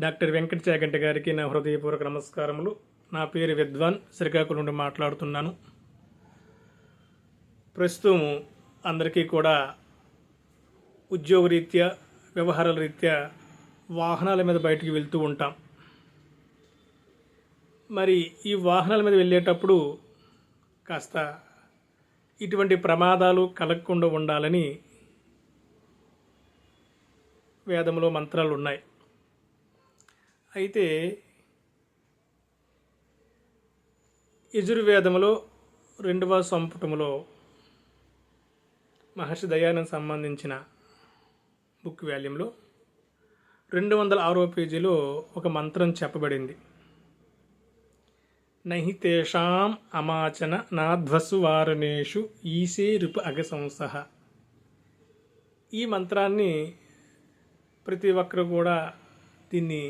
Doctor Venkata చాగంట గారికి నా హృదయపూర్వక నమస్కారములు. నా పేరు విద్వాన్ శ్రీకాకుళం నుండి మాట్లాడుతున్నాను. ప్రస్తుతం అందరికీ కూడా ఉద్యోగరీత్యా వ్యవహారాల రీత్యా వాహనాల మీద బయటికి వెళ్తూ ఉంటాం. మరి ఈ వాహనాల మీద వెళ్ళేటప్పుడు కాస్త ఇటువంటి ప్రమాదాలు కలగకుండా ఉండాలని వేదంలో మంత్రాలు ఉన్నాయి. అయితే యజుర్వేదములో రెండవ సంపుటములో మహర్షి దయానంద్ సంబంధించిన బుక్ వాల్యూమ్లో రెండు వందల ఆరో పేజీలో ఒక మంత్రం చెప్పబడింది. నహి తేషాం అమాచన నాధ్వసు వారణేషు ఈశే రిపు అగసంసహ ఈ మంత్రాన్ని ప్రతి ఒక్కరు కూడా దీన్ని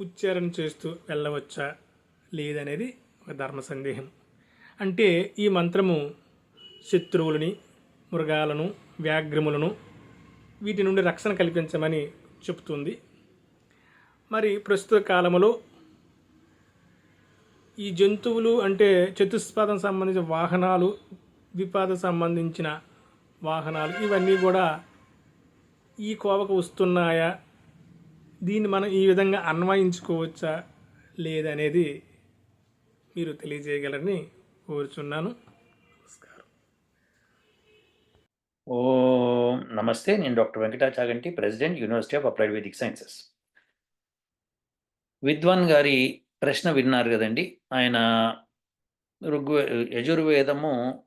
ఉచ్చారణ చేస్తూ వెళ్ళవచ్చా? లేదనేది ఒక ధర్మ సందేహం. అంటే ఈ మంత్రము శత్రువులని మృగాలను వ్యాఘ్రములను వీటి నుండి రక్షణ కల్పించమని చెప్తుంది మరి ప్రస్తుత కాలంలో ఈ జంతువులు అంటే చతుష్పాదం సంబంధించిన వాహనాలు ద్విపాదం సంబంధించిన వాహనాలు ఇవన్నీ కూడా ఈ కోవకు వస్తున్నాయా? దీన్ని మనం ఈ విధంగా అన్వయించుకోవచ్చా లేదనేది మీరు తెలియజేయగలరని కోరుచున్నాను. నమస్కారం. ఓ నమస్తే. నేను doctor Venkatachaganti president university of applied Vedic sciences. విద్వాన్ గారి ప్రశ్న విన్నారు కదండి. ఆయన ఋగ్వే యజుర్వేదము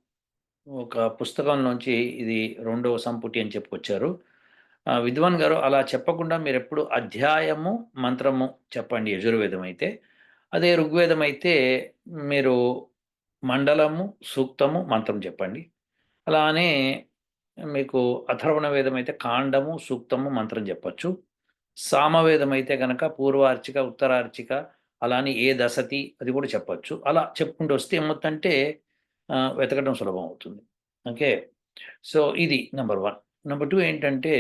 ఒక పుస్తకంలోంచి ఇది రెండవ సంపుటి అని చెప్పుకొచ్చారు. విద్వాన్ గారు అలా చెప్పకుండా మీరు ఎప్పుడు అధ్యాయము మంత్రము చెప్పండి యజుర్వేదం అయితే. అదే ఋగ్వేదం అయితే మీరు మండలము సూక్తము మంత్రం చెప్పండి. అలానే మీకు అథర్వణ వేదం అయితే కాండము సూక్తము మంత్రం చెప్పచ్చు. సామవేదం అయితే కనుక పూర్వార్చిక ఉత్తరార్చిక అలానే ఏ దశతి అది కూడా చెప్పచ్చు. అలా చెప్పుకుంటూ వస్తే ఏమవుతుందంటే వెతకడం సులభం అవుతుంది. ఓకే? సో ఇది నెంబర్ వన్. నెంబర్ టూ ఏంటంటే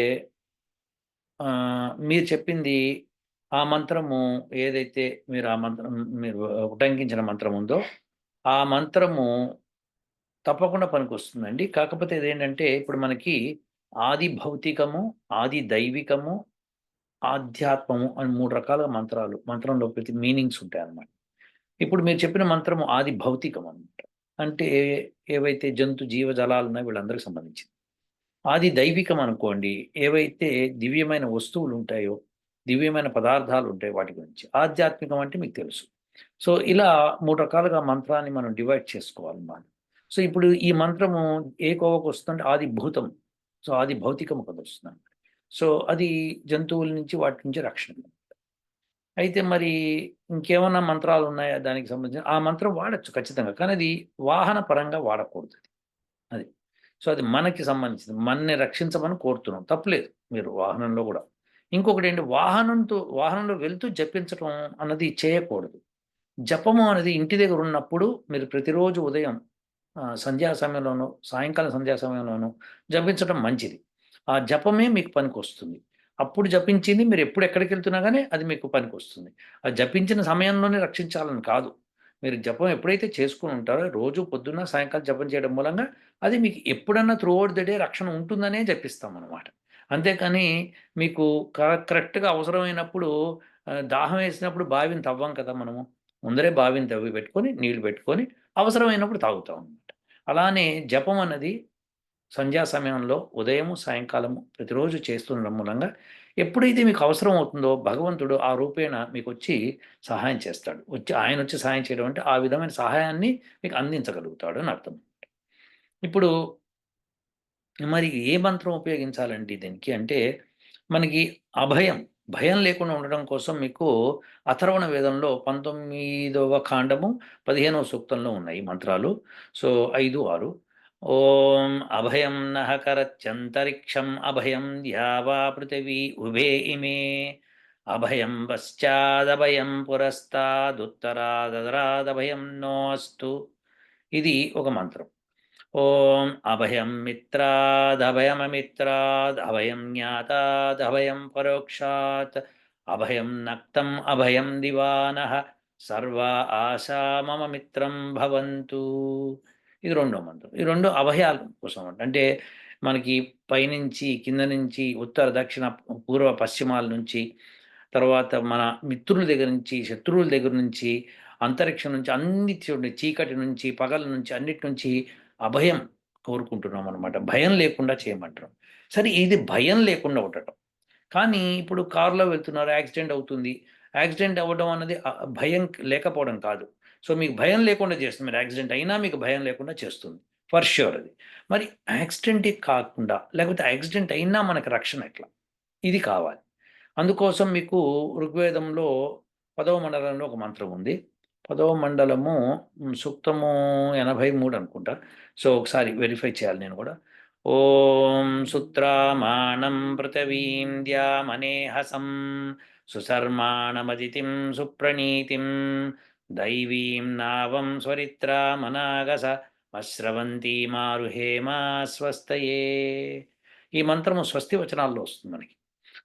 మీరు చెప్పింది ఆ మంత్రము ఏదైతే మీరు ఆ మంత్రం మీరు ఉటంకించిన మంత్రం ఉందో ఆ మంత్రము తప్పకుండా పనికొస్తుందండి. కాకపోతే ఇదేంటంటే ఇప్పుడు మనకి ఆది భౌతికము ఆది దైవికము ఆధ్యాత్మము అని మూడు రకాల మంత్రాలు మంత్రంలో ప్రతి మీనింగ్స్ ఉంటాయి అన్నమాట. ఇప్పుడు మీరు చెప్పిన మంత్రము ఆది భౌతికం అనమాట అంటే ఏ- ఏవైతే జంతు జీవజాలాలు ఉన్నాయో వీళ్ళందరికీ సంబంధించింది. ఆది దైవికం అనుకోండి ఏవైతే దివ్యమైన వస్తువులు ఉంటాయో దివ్యమైన పదార్థాలు ఉంటాయి వాటి గురించి. ఆధ్యాత్మికం అంటే మీకు తెలుసు. సో ఇలా మూడు రకాలుగా మంత్రాన్ని మనం డివైడ్ చేసుకోవాలన్నమాట. సో ఇప్పుడు ఈ మంత్రము ఏ కోవకు వస్తుందంటే ఆది భూతం. సో ఆది భౌతికము కదా వస్తుంది సో అది జంతువుల నుంచి వాటి నుంచి రక్షణ అయితే మరి ఇంకేమైనా మంత్రాలు ఉన్నాయా దానికి సంబంధించిన? ఆ మంత్రం వాడచ్చు ఖచ్చితంగా కానీ అది వాహన పరంగా వాడకూడదు అది. అది. సో అది మనకి సంబంధించింది. మనని రక్షించమని కోరుతున్నాం. తప్పలేదు మీరు వాహనంలో కూడా. ఇంకొకటి ఏంటి? వాహనంతో వాహనంలో వెళ్తూ జపించడం అన్నది చేయకూడదు. జపము అనేది ఇంటి దగ్గర ఉన్నప్పుడు మీరు ప్రతిరోజు ఉదయం సంధ్యా సమయంలోనూ సాయంకాలం సంధ్యా సమయంలోనూ జపించడం మంచిది. ఆ జపమే మీకు పనికి వస్తుంది అప్పుడు జపించింది మీరు ఎప్పుడు ఎక్కడికి వెళ్తున్నా కానీ అది మీకు పనికి వస్తుంది ఆ జపించిన సమయంలోనే రక్షించాలని కాదు. మీరు జపం ఎప్పుడైతే చేసుకుని ఉంటారో రోజు పొద్దున్న సాయంకాలం జపం చేయడం మూలంగా అది మీకు ఎప్పుడన్నా త్రూ అవుట్ ద డే రక్షణ ఉంటుందనే జపిస్తాం అనమాట అంతేకాని మీకు కరెక్ట్గా అవసరమైనప్పుడు దాహం వేసినప్పుడు బావిని తవ్వం కదా మనము. ముందరే బావిని తవ్వి పెట్టుకొని నీళ్ళు పెట్టుకొని అవసరమైనప్పుడు తాగుతాం అనమాట అలానే జపం అన్నది సంధ్యా సమయంలో ఉదయము సాయంకాలము ప్రతిరోజు చేస్తుండడం మూలంగా ఎప్పుడైతే మీకు అవసరం అవుతుందో భగవంతుడు ఆ రూపేణ మీకు వచ్చి సహాయం చేస్తాడు. వచ్చి ఆయన వచ్చి సహాయం చేయడం అంటే ఆ విధమైన సహాయాన్ని మీకు అందించగలుగుతాడు అని అర్థం. ఇప్పుడు మరి ఏ మంత్రం ఉపయోగించాలండి దీనికి? అంటే మనకి అభయం భయం లేకుండా ఉండడం కోసం మీకు అథర్వణ వేదంలో పంతొమ్మిదవ కాండము పదిహేనవ సూక్తంలో ఉన్నాయి మంత్రాలు. సో ఐదు ఆరు. ఓం అభయం నః కరత్యంతరిక్షం అభయం ద్యావా పృథివీ ఉభే ఇమే అభయం పశ్చాదభయం పురస్తాదుత్తరాదరాదభయం నోస్తు ఇది ఒక మంత్రం. ఓం అభయం మిత్రాదభయమమిత్రాద్ అభయం జ్ఞాతాదభయం పరోక్షాత్ అభయం నక్తం అభయం దివానః సర్వ ఆశా మమ మిత్రం భవంతు ఇది రెండో మంత్రం. ఈ రెండు అభయాల కోసం అంట. అంటే మనకి పైనుంచి కింద నుంచి ఉత్తర దక్షిణ పూర్వ పశ్చిమాల నుంచి తర్వాత మన మిత్రుల దగ్గర నుంచి శత్రువుల దగ్గర నుంచి అంతరిక్షం నుంచి అన్ని చూడండి చీకటి నుంచి పగల నుంచి అన్నిటి నుంచి అభయం కోరుకుంటున్నాం అనమాట భయం లేకుండా చేయమంటాం సరే ఇది భయం లేకుండా ఉండటం. కానీ ఇప్పుడు కారులో వెళ్తున్నారు యాక్సిడెంట్ అవుతుంది. యాక్సిడెంట్ అవ్వడం అన్నది భయం లేకపోవడం కాదు. సో మీకు భయం లేకుండా చేస్తుంది. మీరు యాక్సిడెంట్ అయినా మీకు భయం లేకుండా చేస్తుంది. ఫర్ ష్యూర్ అది. మరి యాక్సిడెంట్ కాకుండా లేకపోతే యాక్సిడెంట్ అయినా మనకి రక్షణ ఎట్లా? ఇది కావాలి. అందుకోసం మీకు ఋగ్వేదంలో పదవ మండలంలో ఒక మంత్రం ఉంది. పదవ మండలము సూక్తము ఎనభై మూడు అనుకుంటా. సో ఒకసారి వెరిఫై చేయాలి నేను కూడా. ఓం సుత్రామాణం పృథవీం ద్యామనేహసం సుసర్మాణమదితిం సుప్రణీతిం దైవీం నావం స్వరిత్రామనాగస అశ్రవంతి మారుహేమా స్వస్తయే ఈ మంత్రము స్వస్తి వచనాల్లో వస్తుంది మనకి.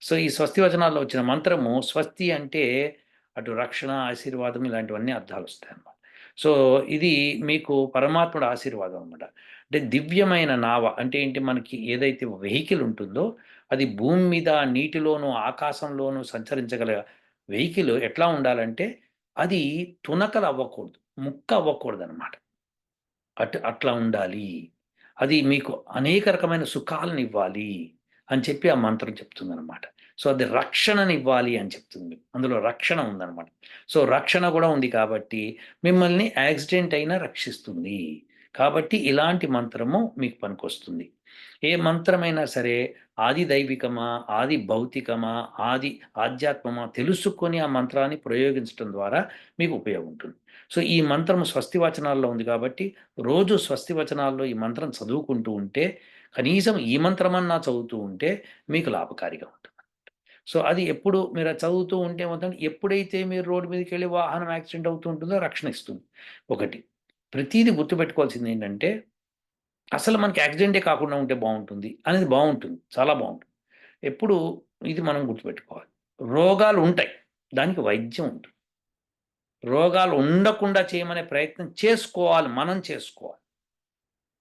సో ఈ స్వస్తి వచనాల్లో వచ్చిన మంత్రము స్వస్తి అంటే అటు రక్షణ ఆశీర్వాదం ఇలాంటివన్నీ అర్థాలు వస్తాయి అన్నమాట. సో ఇది మీకు పరమాత్ముడు ఆశీర్వాదం అన్నమాట. అంటే దివ్యమైన నావ అంటే ఏంటి? మనకి ఏదైతే వెహికల్ ఉంటుందో అది భూమి మీద నీటిలోను ఆకాశంలోను సంచరించగల వెహికల్ ఎట్లా ఉండాలంటే అది తునకలు అవ్వకూడదు ముక్క అవ్వకూడదు అనమాట అట్ అట్లా ఉండాలి అది మీకు అనేక రకమైన సుఖాలను ఇవ్వాలి అని చెప్పి ఆ మంత్రం చెప్తుంది అనమాట సో అది రక్షణని ఇవ్వాలి అని చెప్తుంది. అందులో రక్షణ ఉందన్నమాట. సో రక్షణ కూడా ఉంది కాబట్టి మిమ్మల్ని యాక్సిడెంట్ అయినా రక్షిస్తుంది. కాబట్టి ఇలాంటి మంత్రము మీకు పనికొస్తుంది. ఏ మంత్రమైనా సరే ఆది దైవికమా ఆది భౌతికమా ఆది ఆధ్యాత్మమా తెలుసుకొని ఆ మంత్రాన్ని ప్రయోగించడం ద్వారా మీకు ఉపయోగం ఉంటుంది. సో ఈ మంత్రం స్వస్తి వచనాల్లో ఉంది కాబట్టి రోజు స్వస్తి వచనాల్లో ఈ మంత్రం చదువుకుంటూ ఉంటే కనీసం ఈ మంత్రమన్నా చదువుతూ ఉంటే మీకు లాభకారిగా ఉంటుంది సో అది ఎప్పుడు మీరు చదువుతూ ఉంటే మొత్తం ఎప్పుడైతే మీరు రోడ్డు మీదకి వెళ్ళి వాహనం యాక్సిడెంట్ అవుతూ ఉంటుందో రక్షణ ఇస్తుంది. ఒకటి ప్రతిదీ గుర్తుపెట్టుకోవాల్సింది ఏంటంటే అసలు మనకి యాక్సిడెంటే కాకుండా ఉంటే బాగుంటుంది అనేది బాగుంటుంది. చాలా బాగుంటుంది. ఎప్పుడు ఇది మనం గుర్తుపెట్టుకోవాలి. రోగాలు ఉంటాయి. దానికి వైద్యం ఉంటుంది. రోగాలు ఉండకుండా చేయమనే ప్రయత్నం చేసుకోవాలి. మనం చేసుకోవాలి.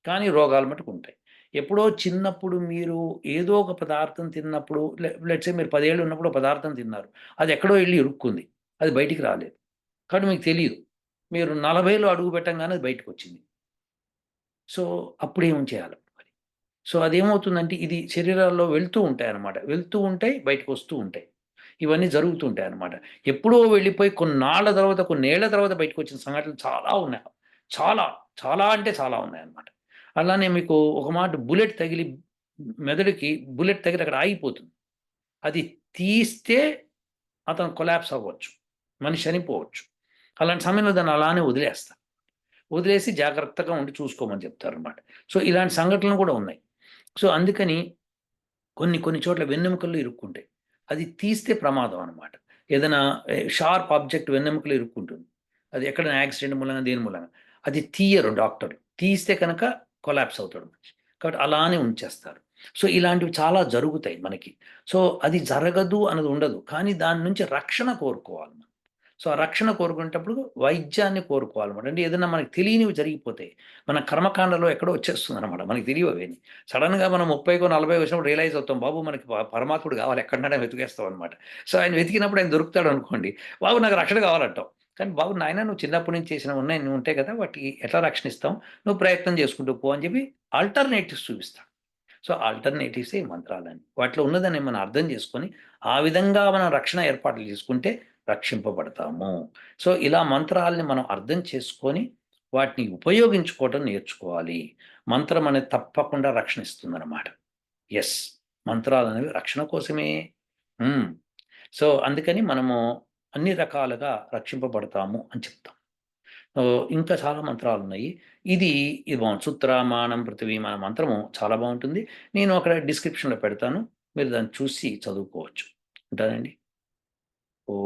కానీ రోగాలు మటుకు ఉంటాయి. ఎప్పుడో చిన్నప్పుడు మీరు ఏదో ఒక పదార్థం తిన్నప్పుడు లెట్సే మీరు పదేళ్ళు ఉన్నప్పుడు పదార్థం తిన్నారు. అది ఎక్కడో వెళ్ళి ఇరుక్కుంది. అది బయటికి రాలేదు. కానీ మీకు తెలియదు మీరు నలభైలో అడుగు పెట్టంగానే అది బయటకు వచ్చింది సో అప్పుడు ఏం చేయాలి మరి? సో అదేమవుతుందంటే ఇది శరీరాల్లో వెళ్తూ ఉంటాయి అన్నమాట వెళ్తూ ఉంటాయి బయటకు వస్తూ ఉంటాయి. ఇవన్నీ జరుగుతూ ఉంటాయి అన్నమాట ఎప్పుడో వెళ్ళిపోయి కొన్నాళ్ళ తర్వాత కొన్నేళ్ళ తర్వాత బయటకు వచ్చిన సంఘటనలు చాలా ఉన్నాయి. చాలా చాలా అంటే చాలా ఉన్నాయి అన్నమాట అలానే మీకు ఒక మాట బుల్లెట్ తగిలి మెదడుకి బుల్లెట్ తగిలి అక్కడ ఆగిపోతుంది. అది తీస్తే అతను కొలాప్స్ అవ్వచ్చు. మనిషి చనిపోవచ్చు. అలాంటి సమయంలో దాన్ని అలానే వదిలేస్తాను వదిలేసి జాగ్రత్తగా ఉండి చూసుకోమని చెప్తారు అనమాట సో ఇలాంటి సంఘటనలు కూడా ఉన్నాయి. సో అందుకని కొన్ని కొన్ని చోట్ల వెన్నెముకల్లో ఇరుక్కుంటాయి. అది తీస్తే ప్రమాదం అనమాట ఏదైనా షార్ప్ ఆబ్జెక్ట్ వెన్నెముకలు ఇరుక్కుంటుంది. అది ఎక్కడైనా యాక్సిడెంట్ మూలంగా దేని మూలంగా. అది తీయరు డాక్టర్. తీస్తే కనుక కొలాప్స్ అవుతాడు మనిషి. కాబట్టి అలానే ఉంచేస్తారు. సో ఇలాంటివి చాలా జరుగుతాయి మనకి. సో అది జరగదు అన్నది ఉండదు. కానీ దాని నుంచి రక్షణ కోరుకోవాలి మనం. సో ఆ రక్షణ కోరుకునేటప్పుడు వైద్యాన్ని కోరుకోవాలన్నమాట. అంటే ఏదైనా మనకి తెలియనివి జరిగిపోతాయి మన కర్మకాండలో ఎక్కడో వచ్చేస్తుంది అనమాట మనకి తెలియవు అవన్నీ. సడన్గా మనం ముప్పైకో నలభై వచ్చినప్పుడు రియలైజ్ అవుతాం. బాబు మనకి పరమాత్ముడు కావాలి. ఎక్కడన్నా వెతికేస్తాం అనమాట సో ఆయన వెతికినప్పుడు ఆయన దొరుకుతాడు అనుకోండి. బాబు నాకు రక్షణ కావాలంటాం కానీ బాబు నాయన నువ్వు చిన్నప్పటి నుంచి చేసిన ఉన్నాయి. నువ్వు ఉంటాయి కదా వాటికి ఎట్లా రక్షణ ఇస్తాం నువ్వు ప్రయత్నం చేసుకుంటూ పో అని చెప్పి ఆల్టర్నేటివ్స్ చూపిస్తాం సో ఆల్టర్నేటివ్సే ఈ మంత్రాలని వాటిలో ఉన్నదని మనం అర్థం చేసుకొని ఆ విధంగా మనం రక్షణ ఏర్పాట్లు చేసుకుంటే రక్షింపబడతాము. సో ఇలా మంత్రాలని మనం అర్థం చేసుకొని వాటిని ఉపయోగించుకోవటం నేర్చుకోవాలి. మంత్రం అనేది తప్పకుండా రక్షణ ఇస్తుందన్నమాట ఎస్ మంత్రాలు అనేవి రక్షణ కోసమే. సో అందుకని మనము అన్ని రకాలుగా రక్షింపబడతాము అని చెప్తాం. ఇంకా చాలా మంత్రాలు ఉన్నాయి. ఇది ఇది బాగుంది సూత్రమానం పృథివీ మన మంత్రము చాలా బాగుంటుంది. నేను అక్కడ డిస్క్రిప్షన్లో పెడతాను. మీరు దాన్ని చూసి చదువుకోవచ్చు. ఉంటానండి? ఓ